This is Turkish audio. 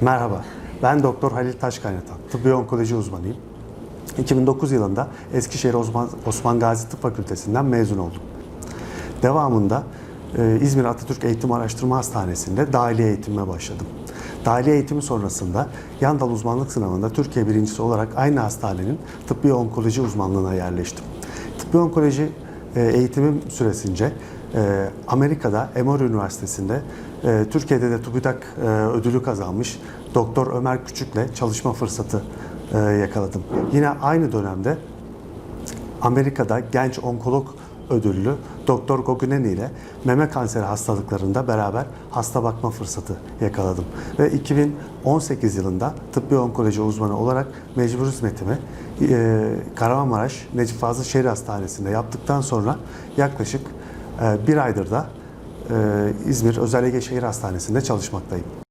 Merhaba, ben Doktor Halil Taşkaynatan, tıbbi onkoloji uzmanıyım. 2009 yılında Eskişehir Osman, Osman Gazi Tıp Fakültesinden mezun oldum. Devamında e, İzmir Atatürk Eğitim Araştırma Hastanesi'nde dahiliye eğitimime başladım. Dahiliye eğitimi sonrasında yan dal uzmanlık sınavında Türkiye birincisi olarak aynı hastanenin tıbbi onkoloji uzmanlığına yerleştim. Tıbbi onkoloji eğitimim süresince e, Amerika'da Emory Üniversitesi'nde e, Türkiye'de de TÜBİTAK e, ödülü kazanmış Doktor Ömer Küçük'le çalışma fırsatı e, yakaladım. Yine aynı dönemde Amerika'da genç onkolog ödüllü Doktor Goguneni ile meme kanseri hastalıklarında beraber hasta bakma fırsatı yakaladım. Ve 2018 yılında tıbbi onkoloji uzmanı olarak mecbur hizmetimi e, Kahramanmaraş Necip Fazıl Şehir Hastanesi'nde yaptıktan sonra yaklaşık e, bir aydır da e, İzmir Özel Ege Şehir Hastanesi'nde çalışmaktayım.